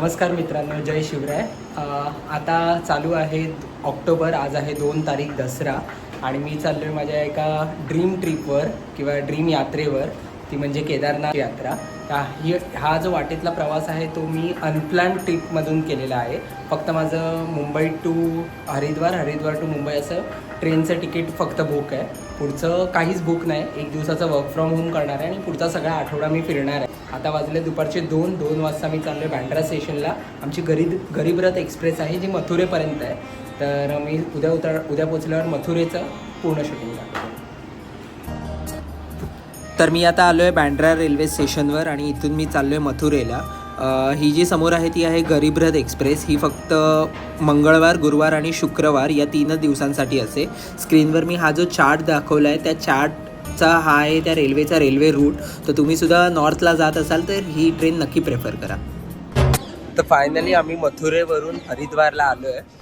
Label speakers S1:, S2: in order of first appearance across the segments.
S1: नमस्कार मित्रांनो जय शिवराय. आता चालू आहे ऑक्टोबर आज आहे दोन तारीख दसरा. आणि मी चाललो आहे माझ्या एका ड्रीम ट्रिपवर किंवा ड्रीम यात्रेवर ती म्हणजे केदारनाथ यात्रा. ही हा जो वाटेतला प्रवास आहे तो मी अनप्लॅन ट्रिपमधून केलेला आहे. फक्त माझं मुंबई टू हरिद्वार हरिद्वार टू मुंबई असं ट्रेनचं तिकीट फक्त बुक आहे. पुढचं काहीच बुक नाही. एक दिवसाचं वर्क फ्रॉम होम करणार आहे आणि पुढचा सगळा आठवडा मी फिरणार आहे. आता वाजले दुपारचे दोन दोन वाजता मी चाललो आहे बँड्रा स्टेशनला आमची गरीब गरीबरथ एक्सप्रेस आहे जी मथुरेपर्यंत आहे. तर मी उद्या उतर उद्या पोचल्यावर मथुरेचं पूर्ण शूटिंग तर मी आता आलो आहे बँड्रा रेल्वे स्टेशनवर आणि इथून मी चाललो आहे मथुरेला ही जी समोर आहे ती आहे गरीबरथ एक्सप्रेस. ही फक्त मंगळवार गुरुवार आणि शुक्रवार या तीनच दिवसांसाठी असे स्क्रीनवर मी हा जो चार्ट दाखवला आहे त्या चार्टचा हा आहे त्या रेल्वेचा रेल्वे रूट. तर तुम्ही सुद्धा नॉर्थला जात असाल तर ही ट्रेन नक्की प्रेफर करा. तर फायनली आम्ही मथुरेवरून हरिद्वारला आलो आहे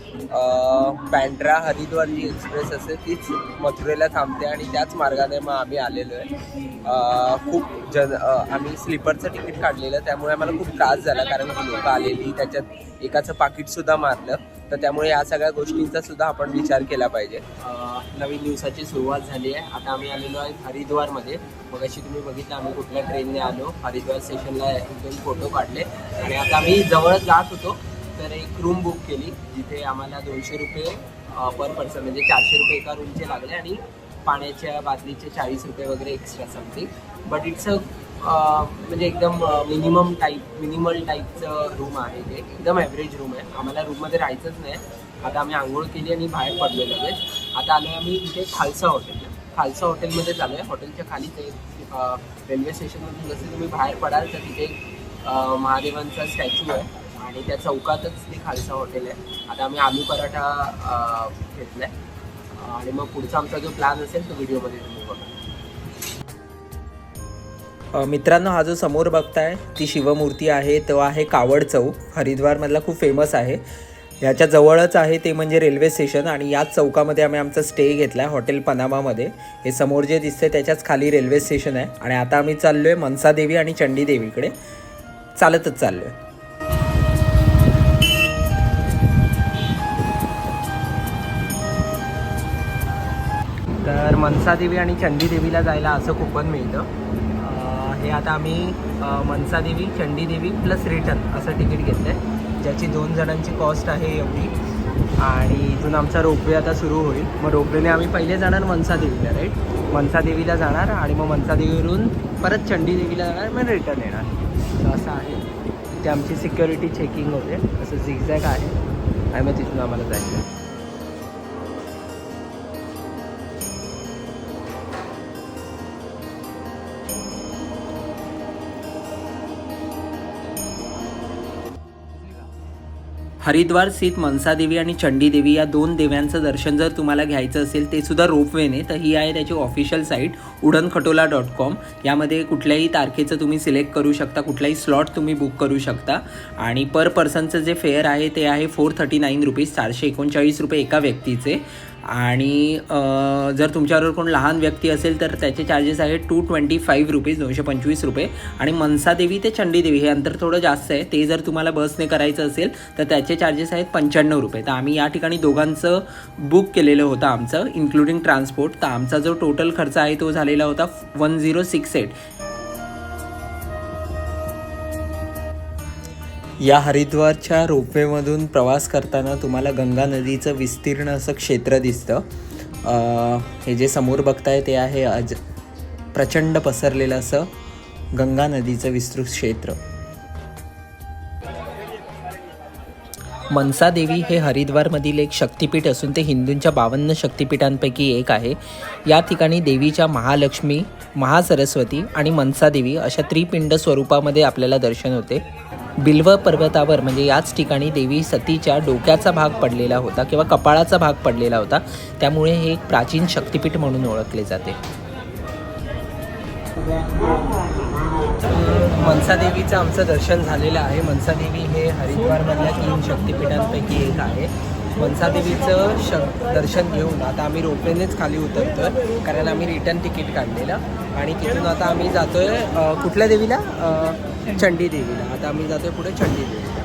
S1: बँड्रा हरिद्वार जी एक्सप्रेस असते तीच मथुरेला थांबते आणि त्याच मार्गाने मग आम्ही आलेलो आहे खूप जन आम्ही स्लीपरचं तिकीट काढलेलं त्यामुळे आम्हाला खूप त्रास झाला कारण लोकं आलेली त्याच्यात एकाचं पाकिटसुद्धा मारलं तर त्यामुळे या सगळ्या गोष्टींचा सुद्धा आपण विचार केला पाहिजे. नवीन दिवसाची सुरुवात झाली आहे. आता आम्ही आलेलो आहे हरिद्वारमध्ये. मग अशी तुम्ही बघितलं आम्ही कुठल्या ट्रेनने आलो हरिद्वार स्टेशनला एक दोन फोटो काढले. आणि आता आम्ही जवळच जात होतो तर एक रूम बुक केली जिथे आम्हाला दोनशे रुपये पर पर्सन म्हणजे चारशे रुपये एका रूमचे लागले आणि पाण्याच्या बादलीचे चाळीस रुपये वगैरे extra something but it's a म्हणजे एकदम मिनिमम टाईप मिनिमल टाईपचं रूम आहे ते. एकदम ॲव्हरेज रूम आहे. आम्हाला रूममध्ये राहायचंच नाही. आता आम्ही आंघोळ केली आणि बाहेर पडलो लगेच. आता आलो आम्ही इथे खालसा हॉटेल खालसा हॉटेलमध्ये झालो आहे हॉटेलच्या खाली ते रेल्वे स्टेशनमधून जसे तुम्ही बाहेर पडाल तर तिथे महादेवांचा स्टॅच्यू आहे. आणि त्या चौकातच ते खालसा हॉटेल आहे. आता आम्ही आलू पराठा घेतला आहे आणि मग पुढचा आमचा जो प्लॅन असेल तो व्हिडिओमध्ये तुम्ही बघा. मित्रांनो हा जो समोर बघताय ती शिवमूर्ती आहे तो आहे कावड चौक. हरिद्वारमधला खूप फेमस आहे. याच्या जवळच आहे ते म्हणजे रेल्वे स्टेशन आणि याच चौकामध्ये आम्ही आमचा स्टे घेतला आहे हॉटेल पनामामध्ये. हे समोर जे दिसते त्याच्याच खाली रेल्वे स्टेशन आहे. आणि आता आम्ही चाललो आहे मनसादेवी आणि चंडीदेवीकडे चालतच चाललो आहे तर मनसादेवी आणि चंडीदेवीला जायला असं कुपन मिळतं. हे आता आम्ही मनसादेवी चंडीदेवी प्लस रिटर्न असं तिकीट घेतलं आहे ज्याची दोन जणांची कॉस्ट आहे एवढी. आणि इथून आमचा रोपवे आता सुरू होईल. मग रोपवेने आम्ही पहिले जाणार मनसादेवीला राईट मनसादेवीला जाणार आणि मग मनसादेवीवरून परत चंडीदेवीला जाणार मग रिटर्न येणार. तर असं आहे. ते आमची सिक्युरिटी चेकिंग होते. असं झिगझॅग आहे. आणि मग तिथून आम्हाला जायचं हरिद्वार स्थित मनसादेवी आणि चंडीदेवी या दोन देव्यांचं दर्शन जर तुम्हाला घ्यायचं असेल ते सुद्धा रोपवेने तर ही आहे त्याची official site Udankhatola dot com यामध्ये कुठल्याही तारखेचं तुम्ही सिलेक्ट करू शकता कुठलाही स्लॉट तुम्ही बुक करू शकता. आणि पर पर्सनचं जे फेअर आहे ते आहे फोर थर्टी नाईन रुपीज चारशे एकोणचाळीस रुपये एका व्यक्तीचे. आणि जर तुमच्याबरोबर कोण लहान व्यक्ती असेल तर त्याचे चार्जेस आहेत टू ट्वेंटी फाईव्ह रुपीज दोनशे पंचवीस रुपये. आणि मनसादेवी ते चंडीदेवी हे अंतर थोडं जास्त आहे. ते जर तुम्हाला बसने करायचं असेल तर त्याचे चार्जेस आहेत पंच्याण्णव रुपये. तर आम्ही या ठिकाणी दोघांचं बुक केलेलं होतं आमचं इन्क्लुडिंग ट्रान्सपोर्ट तर आमचा जो टोटल खर्च आहे तो झालेला होता वन झिरो सिक्स एट या हरिद्वारच्या रोपवेमधून प्रवास करताना तुम्हाला गंगा नदीचं विस्तीर्ण असं क्षेत्र दिसतं. हे जे समोर बघताय ते आहे अज प्रचंड पसरलेलं असं गंगा नदीचं विस्तृत क्षेत्र. मनसादेवी हे हरिद्वारमधील एक शक्तिपीठ असून ते हिंदूंच्या बावन्न शक्तिपीठांपैकी एक आहे. या ठिकाणी देवीच्या महालक्ष्मी महासरस्वती आणि मनसादेवी अशा त्रिपिंड स्वरूपामध्ये आपल्याला दर्शन होते. बिल्व पर्वतावर म्हणजे याच ठिकाणी देवी सतीच्या डोक्याचा भाग पडलेला होता किंवा कपाळाचा भाग पडलेला होता त्यामुळे हे एक प्राचीन शक्तिपीठ म्हणून ओळखले जाते. मनसादेवीचं आमचं दर्शन झालेलं आहे. मनसादेवी हे हरिद्वारमधल्या तीन शक्तिपीठांपैकी एक आहे. मनसादेवीचं श दर्शन घेऊन आता आम्ही रोपवेनेच खाली उतरतोय कारण आम्ही रिटर्न तिकीट काढलेलं. आणि तिथून आता आम्ही जातो आहे कुठल्या देवीला? चंडी देवीला. आता आम्ही जातोय पुढे चंडी देवीला.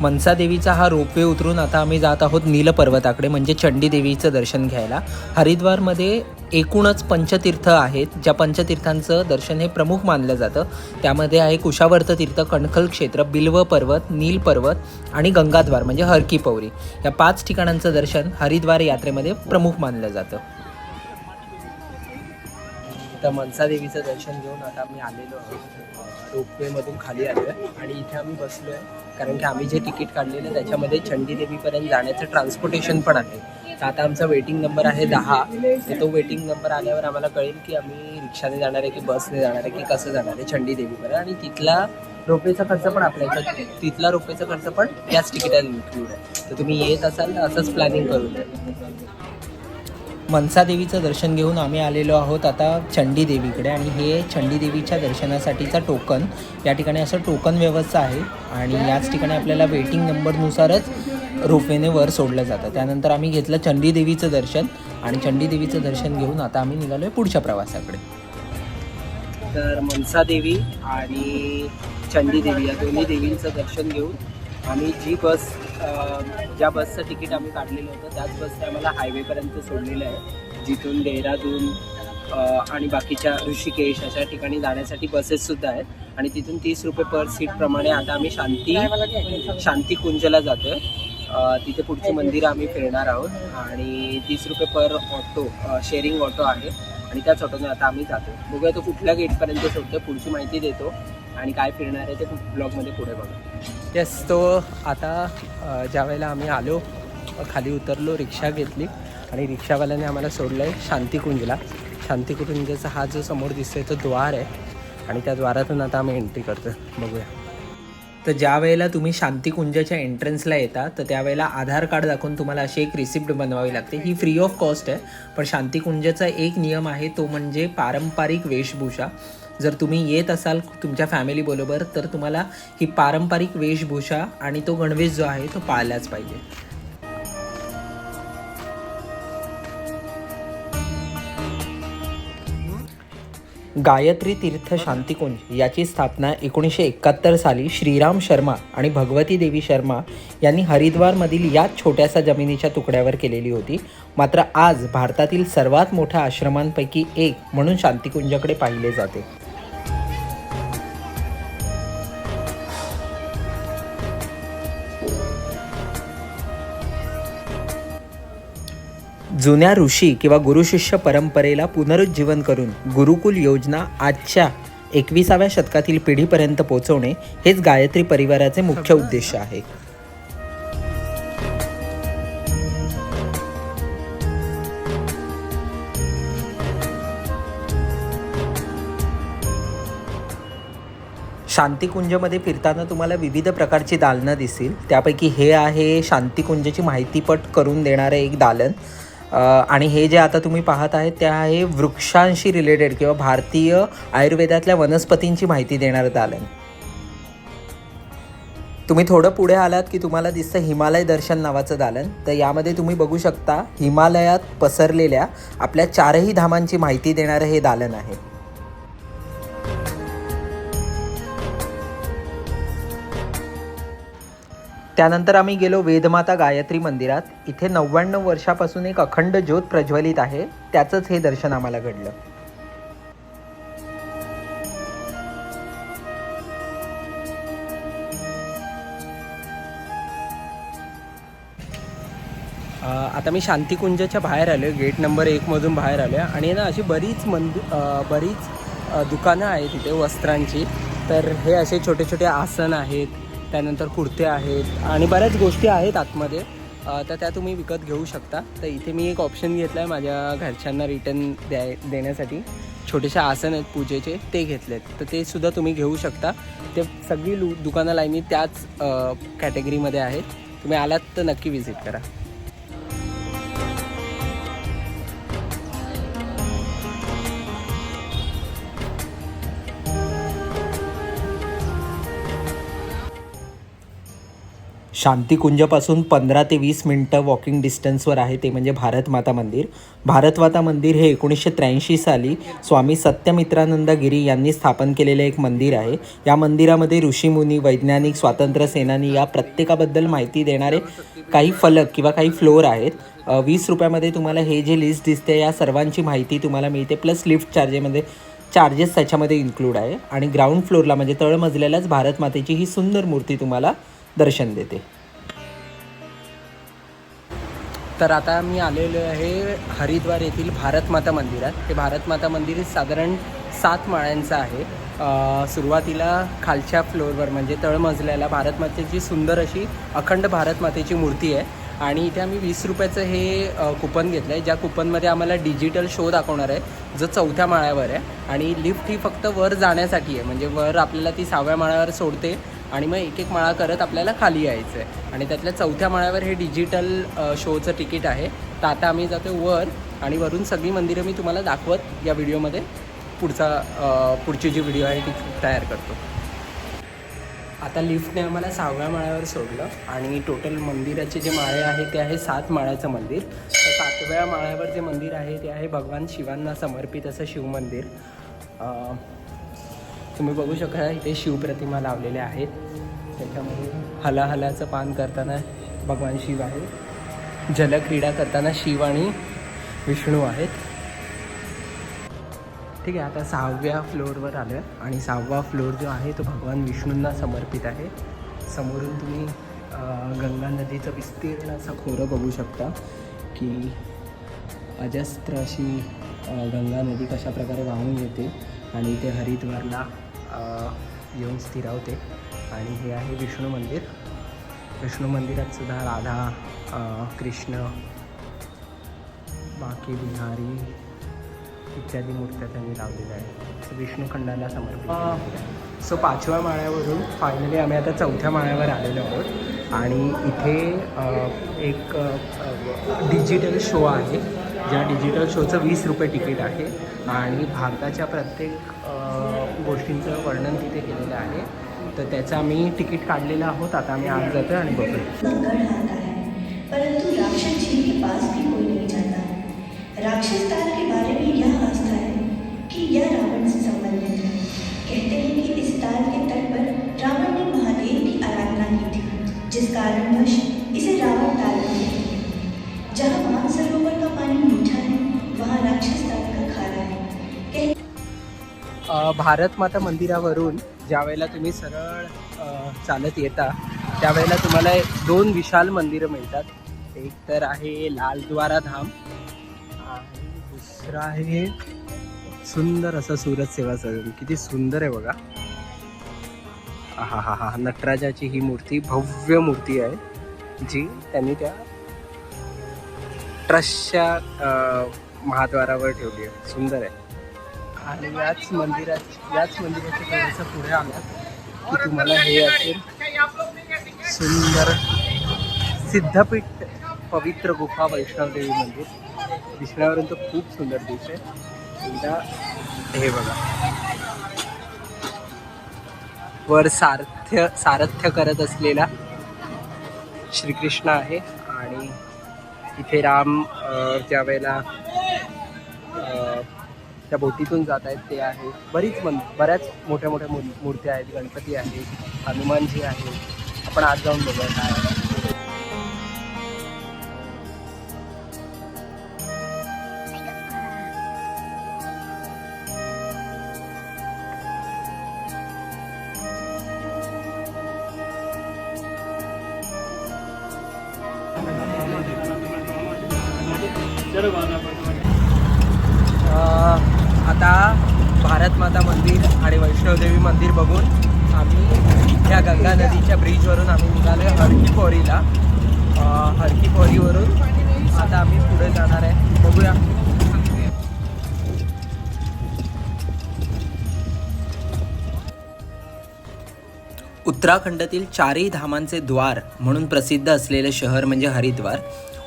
S1: मनसा देवीचा हा रोपवे उतरून आता आम्ही जात आहोत नीलपर्वताकडे म्हणजे चंडी देवीचं दर्शन घ्यायला. हरिद्वारमध्ये एकूणच पंचतीर्थ आहेत. ज्या पंचतीर्थांचं दर्शन हे प्रमुख मानलं जातं. त्यामध्ये आहे कुशावर्त तीर्थ कणखल क्षेत्र बिल्व पर्वत नील पर्वत आणि गंगाद्वार म्हणजे हरकी पौरी. या पाच ठिकाणांचं दर्शन हरिद्वार यात्रेमध्ये प्रमुख मानलं जातं. तर मनसा देवीचं दर्शन घेऊन आता आम्ही आलेलो आहोत. रोपवेमधून खाली आलो आहे आणि इथे आम्ही बसलो आहे कारण की आम्ही जे तिकीट काढलेलं आहे त्याच्यामध्ये चंडी देवीपर्यंत जाण्याचं ट्रान्सपोर्टेशन पण आहे. तर आता आमचा वेटिंग नंबर आहे दहा. तर तो वेटिंग नंबर आल्यावर आम्हाला कळेल की आम्ही रिक्षाने जाणार आहे की बसने जाणार आहे की कसं जाणार आहे चंडी देवीपर्यंत. आणि तिथला रोपेचा खर्च पण आपल्या तिथला रोपेचा खर्च पण याच तिकिटात इन्क्लूड आहे. तर तुम्ही येत असाल तर असंच प्लॅनिंग करून द्या मनसा देवीचं दर्शन घेऊन आम्ही आलेलो आहोत आता चंडी देवीकडे. आणि हे चंडी देवीच्या दर्शनासाठीचा टोकन या ठिकाणी असं टोकन व्यवस्था आहे. आणि याच ठिकाणी आपल्याला वेटिंग नंबरनुसारच रोपवेने वर सोडलं जातं. त्यानंतर आम्ही घेतलं चंडी देवीचं दर्शन. आणि चंडी देवीचं दर्शन घेऊन आता आम्ही निघालो आहे पुढच्या प्रवासाकडे. तर मनसा देवी आणि चंडी देवी या दोन्ही देवींचं दर्शन घेऊन आम्ही जी बस ज्या बसचं तिकीट आम्ही काढलेलं होतं त्याच बसने आम्हाला हायवेपर्यंत सोडलेलं आहे. जिथून देहरादून आणि बाकीच्या ऋषिकेश अशा ठिकाणी जाण्यासाठी बसेससुद्धा आहेत. आणि तिथून तीस रुपये पर सीटप्रमाणे आता आम्ही शांती शांती कुंजला जातो आहे तिथे पुढची मंदिरं आम्ही फिरणार आहोत. आणि तीस रुपये पर ऑटो शेअरिंग ऑटो आहे. आणि त्याच ऑटोने आता आम्ही जातो बघूया तो कुठल्या गेटपर्यंत सोडतो पुढची माहिती देतो. आणि काय फिरणार आहे ते ब्लॉगमध्ये पुढे बघा. येस तो आता ज्यावेळेला ज्या वेळेला आम्ही आलो खाली उतरलो रिक्षा घेतली आणि रिक्षावाल्याने आम्हाला सोडलं आहे शांतिकुंजला. शांतिकुंजाचा हा जो समोर दिसतोय तो द्वार आहे आणि त्या द्वारातून आता आम्ही एंट्री करतो बघूया. तर ज्या वेळेला तुम्ही शांतिकुंजाच्या एंट्रन्सला येता तर त्यावेळेला आधार कार्ड दाखवून तुम्हाला अशी एक रिसिप्ट बनवावी लागते. ही फ्री ऑफ कॉस्ट आहे पण शांतिकुंजाचा एक नियम आहे तो म्हणजे पारंपरिक वेशभूषा. जर तुम्ही येत असाल तुमच्या फॅमिलीबरोबर तर तुम्हाला ही पारंपरिक वेशभूषा आणि तो गणवेश जो आहे तो पाळलाच पाहिजे. गायत्री तीर्थ शांतिकुंज याची स्थापना एकोणीसशे एकाहत्तर साली श्रीराम शर्मा आणि भगवती देवी शर्मा यांनी हरिद्वारमधील याच छोट्याशा जमिनीच्या तुकड्यावर केलेली होती. मात्र आज भारतातील सर्वात मोठ्या आश्रमांपैकी एक म्हणून शांतिकुंजाकडे पाहिले जाते. जुन्या ऋषी किंवा गुरुशिष्य परंपरेला पुनरुज्जीवन करून गुरुकुल योजना आजच्या एकविसाव्या शतकातील पिढीपर्यंत पोहोचवणे हेच गायत्री परिवाराचे मुख्य उद्देश आहे. शांतिकुंजमध्ये फिरताना तुम्हाला विविध प्रकारची दालनं दिसतील. त्यापैकी हे आहे शांतिकुंजची माहितीपट करून देणारं एक दालन. आणि हे जे आता तुम्ही पाहत आहेत ते आहे वृक्षांशी रिलेटेड किंवा भारतीय आयुर्वेदातल्या वनस्पतींची माहिती देणारं दालन तुम्ही थोडं पुढे आलात की तुम्हाला दिसतं हिमालय दर्शन नावाचं दालन. तर यामध्ये तुम्ही बघू शकता हिमालयात पसरलेल्या आपल्या चारही धामांची माहिती देणारं हे दालन आहे. त्यानंतर आम्ही गेलो वेदमाता गायत्री मंदिरात. इथे नव्याण्णव वर्षापासून एक अखंड ज्योत प्रज्वलित आहे. त्याचंच हे दर्शन आम्हाला घडलं. आता मी शांतिकुंजच्या बाहेर आलो गेट नंबर एकमधून बाहेर आलो आहे आणि ना अशी बरीच मंदिर बरीच दुकानं आहेत तिथे वस्त्रांची. तर हे असे छोटे छोटे आसन आहेत. त्यानंतर कुर्ते आहेत आणि बऱ्याच गोष्टी आहेत आतमध्ये. तर त्या तुम्ही विकत घेऊ शकता. तर इथे मी एक ऑप्शन घेतला आहे माझ्या घरच्यांना रिटर्न द्याय देण्यासाठी. छोटेसे आसन आहेत पूजेचे ते घेतलेत. तर ते सुद्धा तुम्ही घेऊ शकता. ते सगळी लु दुकानं लाईनी त्याच कॅटेगरीमध्ये आहेत. तुम्ही आलात तर नक्की व्हिजिट करा. शांतिकुंजपासून पंधरा ते वीस मिनटं वॉकिंग डिस्टन्सवर आहे ते म्हणजे भारत माता मंदिर. भारत माता मंदिर हे एकोणीसशे त्र्याऐंशी साली स्वामी सत्यमित्रानंद गिरी यांनी स्थापन केलेलं एक मंदिर आहे. या मंदिरामध्ये ऋषीमुनी वैज्ञानिक स्वातंत्र्य सेनानी या प्रत्येकाबद्दल माहिती देणारे काही फलक किंवा काही फ्लोअर आहेत. वीस रुपयामध्ये तुम्हाला हे जे लिस्ट दिसते या सर्वांची माहिती तुम्हाला मिळते प्लस लिफ्ट चार्जेमध्ये चार्जेस त्याच्यामध्ये इन्क्लूड आहे. आणि ग्राउंड फ्लोअरला म्हणजे तळमजल्यालाच भारत मातेची ही सुंदर मूर्ती तुम्हाला दर्शन देते. तर आता मी आलेलो आहे हरिद्वार येथील भारत माता मंदिरात. हे भारत माता मंदिर साधारण सात माळ्यांचं आहे. सुरुवातीला खालच्या फ्लोअरवर म्हणजे तळमजल्याला भारत मातेची सुंदर अशी अखंड भारत मातेची मूर्ती आहे. आणि इथे आम्ही वीस रुपयाचं हे कुपन घेतलं आहे ज्या कुपनमध्ये आम्हाला डिजिटल शो दाखवणार आहे जो चौथ्या माळ्यावर आहे. आणि लिफ्ट ही फक्त वर जाण्यासाठी आहे. म्हणजे वर आपल्याला ती सहाव्या माळ्यावर सोडते. आणि मग एक एक माळा करत आपल्याला खाली यायचं आहे आणि त्यातल्या चौथ्या माळ्यावर हे डिजिटल शोचं तिकीट आहे. तर आता आम्ही जातो वर आणि वरून सगळी मंदिरं मी तुम्हाला दाखवत या व्हिडिओमध्ये पुढचा पुढची जी व्हिडिओ आहे ती तयार करतो. आता लिफ्टने आम्हाला सहाव्या माळ्यावर सोडलं आणि टोटल मंदिराचे जे माळे आहे ते आहे सात माळ्याचं मंदिर. तर सातव्या माळ्यावर जे मंदिर आहे ते आहे भगवान शिवांना समर्पित असं शिवमंदिर. तुम्ही बघू शकता इथे शिवप्रतिमा लावलेल्या आहेत. त्याच्यामध्ये हलाहलाचं पान करताना भगवान शिव आहे जलक्रीडा करताना शिव आणि विष्णू आहेत. ठीक आहे आता सहाव्या फ्लोअरवर आलो आहे आणि सहावा फ्लोअर जो आहे तो भगवान विष्णूंना समर्पित आहे. समोरून तुम्ही गंगा नदीचं विस्तीर्ण असं खोरं बघू शकता की अजस्त्र अशी गंगा नदी कशा प्रकारे वाहून येते आणि ते हरिद्वारला येऊन स्थिरावते आणि हे आहे विष्णू मंदिर. विष्णू मंदिरात सुद्धा राधा कृष्ण बाकी बिहारी इत्यादी मूर्त्या त्यांनी लावलेल्या आहेत. विष्णूखंडाला समर्पित सो पाचव्या माळ्यावरून फायनली आम्ही आता चौथ्या माळ्यावर आलेलो आहोत. आणि इथे एक डिजिटल शो आहे. ज्या डिजिटल शोचं वीस रुपये तिकीट आहे. आणि भारताच्या प्रत्येक गोष्टींचं वर्णन तिथे केलेलं आहे. तर त्याचं आम्ही तिकीट काढलेलं आहोत. आता आम्ही आज जातो आणि बघू
S2: परंतु राक्षस झील के पास भी कोई नहीं जाता राक्षस ताल के बारे में यह आस्था है कि यह रावण से संबंधित है. कहते हैं कि इस ताल के तट पर रावण ने महादेव की आराधना की थी जिस कारणवश
S1: भारत माता मंदिरावरून ज्या वेळेला तुम्ही सरळ चालत येता त्यावेळेला तुम्हाला दोन विशाल मंदिरं मिळतात. एक तर आहे लालद्वारा धाम आणि दुसरं आहे सुंदर असं सूरज सेवा सदन. किती सुंदर आहे बघा. हा हा हा नटराजाची ही मूर्ती भव्य मूर्ती आहे जी त्यांनी त्या ट्रस्टच्या महाद्वारावर ठेवली आहे. सुंदर आहे. आणि याच मंदिरात याच मंदिराच्या थोडंसं पुढे आलात की तुम्हाला हे असेल सुंदर सिद्धपीठ पवित्र गुफा वैष्णवदेवी मंदिर. दिसण्यावरून तर खूप सुंदर दिसते एकदा हे बघा. वर सारथ्य सारथ्य करत असलेला श्रीकृष्ण आहे आणि इथे राम अ, ज्या वेळेला त्या बोटीतून जात आहेत ते आहे. बरीच मन बऱ्याच मोठ्या मोठ्या मूर्त्या आहेत. गणपती आहेत हनुमानजी आहेत आपण आज जाऊन बघूया काय भारत माता मंदिर आणि वैष्णवदेवी मंदिर बघून आम्ही या गंगा नदीच्या ब्रिजवरून आम्ही निघालो आहे हरकी पोरीला हरकी पोरीवरून आता आम्ही पुढे जाणार आहे. बघूया. उत्तराखंडातील चारही धामांचे द्वार म्हणून प्रसिद्ध असलेले शहर म्हणजे हरिद्वार.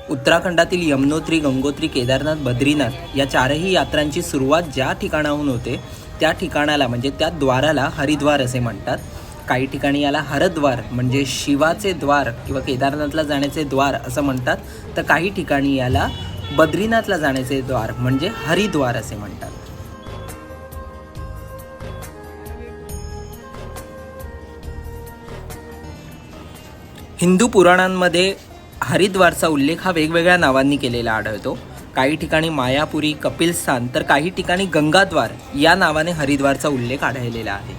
S1: उत्तराखंडातील यमुनोत्री गंगोत्री केदारनाथ बद्रीनाथ या चारही यात्रांची सुरुवात ज्या ठिकाणाहून होते त्या ठिकाणाला म्हणजे त्या द्वाराला हरिद्वार असे म्हणतात. काही ठिकाणी याला हरद्वार म्हणजे शिवाचे द्वार किंवा केदारनाथला जाण्याचे द्वार असं म्हणतात. तर काही ठिकाणी याला बद्रीनाथला जाण्याचे द्वार म्हणजे हरिद्वार असे म्हणतात. हिंदू पुराणांमध्ये हरिद्वारचा उल्लेख हा वेगवेगळ्या नावांनी केलेला आढळतो. काही ठिकाणी मायापुरी कपिलस्थान तर काही ठिकाणी गंगाद्वार या नावाने हरिद्वारचा उल्लेख आढळलेला आहे.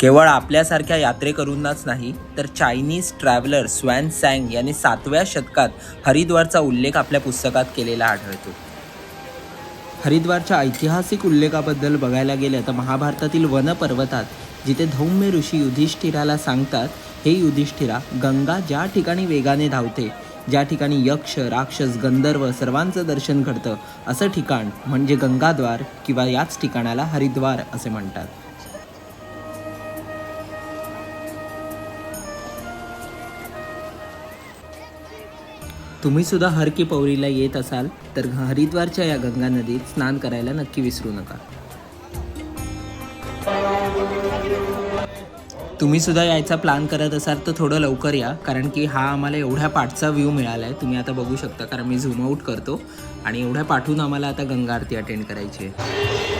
S1: केवळ आपल्यासारख्या यात्रेकरूंनाच नाही तर चायनीज ट्रॅव्हलर स्वॅन सॅंग यांनी सातव्या शतकात हरिद्वारचा उल्लेख आपल्या पुस्तकात केलेला आढळतो. हरिद्वारच्या ऐतिहासिक उल्लेखाबद्दल बघायला गेलं तर महाभारतातील वन पर्वतात जिथे धौम्य ऋषी युधिष्ठिराला सांगतात हे युधिष्ठिरा गंगा ज्या ठिकाणी वेगाने धावते ज्या ठिकाणी यक्ष राक्षस गंधर्व सर्वांचं दर्शन घडतं असं ठिकाण म्हणजे गंगाद्वार किंवा याच ठिकाणाला हरिद्वार असे म्हणतात. तुम्ही सुद्धा हर की पौरीला येत असाल तर हरिद्वारच्या या गंगा नदीत स्नान करायला नक्की विसरू नका. तुम्ही सुद्धा यायचा प्लॅन करत असाल तर थोडं लवकर या कारण की हा आम्हाला एवढ्या पाठचा व्ह्यू मिळाला आहे तुम्ही आता बघू शकता कारण मी झूम आऊट करतो. आणि एवढ्या पाठून आम्हाला आता गंगा आरती अटेंड करायची आहे.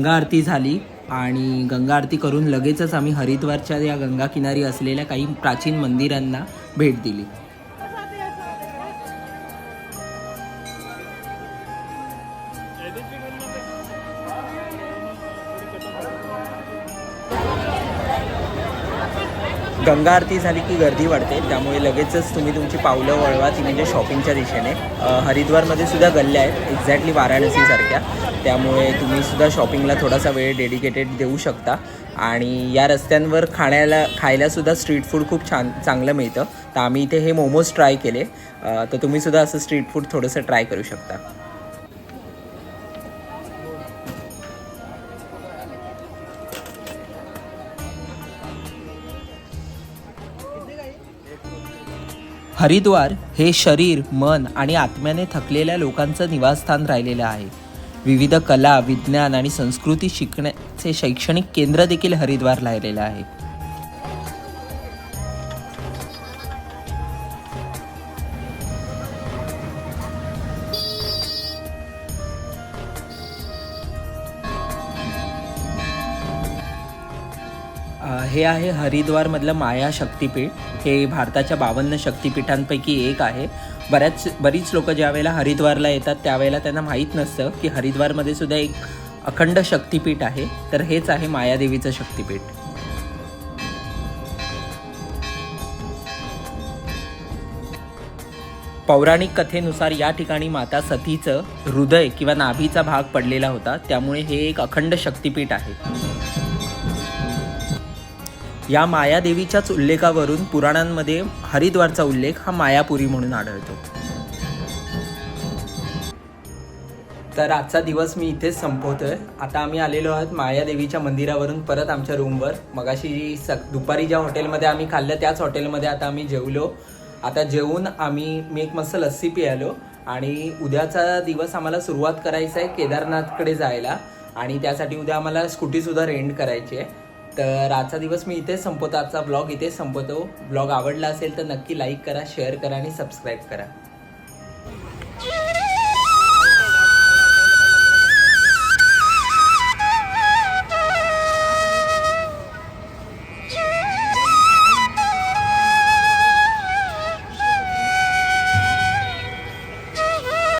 S1: गंगा आरती झाली आणि गंगा आरती करून लगेचच आम्ही हरिद्वारच्या या गंगा किनारी असलेल्या काही प्राचीन मंदिरांना भेट दिली. गंगा आरती झाली की गर्दी वाढते त्यामुळे लगेचच तुम्ही तुमची पावलं वळवा ती म्हणजे शॉपिंगच्या दिशेने. हरिद्वारमध्ये सुद्धा गल्ल्या आहेत एक्झॅक्टली वाराणसीसारख्या. त्यामुळे तुम्ही सुद्धा शॉपिंगला थोडासा वेळ डेडिकेटेड देऊ शकता. आणि या रस्त्यांवर खाण्याला खायला सुद्धा स्ट्रीट फूड खूप छान चांगलं मिळतं. तर आम्ही इथे हे मोमोज ट्राय केले. तर तुम्ही सुद्धा असं स्ट्रीट फूड थोडंसं ट्राय करू शकता. हरिद्वार हे शरीर मन आणि आत्म्याने थकलेल्या लोकांचं निवासस्थान राहिलेलं आहे. विविध कला विज्ञान आणि संस्कृती शिकण्याचे शैक्षणिक केंद्र देखील हरिद्वार राहिलेलं आहे. हे आहे हरिद्वारमधलं माया शक्तिपीठ. हे भारताच्या बावन्न शक्तीपीठांपैकी एक आहे. बऱ्याच बरीच लोक ज्या वेळेला हरिद्वारला येतात त्यावेळेला त्यांना माहीत नसतं की हरिद्वारमध्ये सुद्धा एक अखंड शक्तीपीठ आहे. तर हेच आहे मायादेवीचं शक्तिपीठ. पौराणिक कथेनुसार या ठिकाणी माता सतीचं हृदय किंवा नाभीचा भाग पडलेला होता. त्यामुळे हे एक अखंड शक्तीपीठ आहे. या मायादेवीच्याच उल्लेखावरून पुराणांमध्ये हरिद्वारचा उल्लेख हा मायापुरी म्हणून आढळतो. तर आजचा दिवस मी इथेच संपवतोय. आता आम्ही आलेलो आहोत मायादेवीच्या मंदिरावरून परत आमच्या रूमवर. मगाशी स दुपारी ज्या हॉटेलमध्ये आम्ही खाल्लं त्याच हॉटेलमध्ये आता आम्ही जेवलो. आता जेवून आम्ही मी एक मस्त लस्सी पियालो आणि उद्याचा दिवस आम्हाला सुरुवात करायचा आहे केदारनाथकडे जायला. आणि त्यासाठी उद्या आम्हाला स्कूटीसुद्धा रेंट करायची आहे. तर आजचा दिवस मी इथेच संपवतो. आजचा ब्लॉग इथेच संपवतो. ब्लॉग आवडला असेल तर नक्की लाईक करा शेअर करा आणि सबस्क्राईब करा.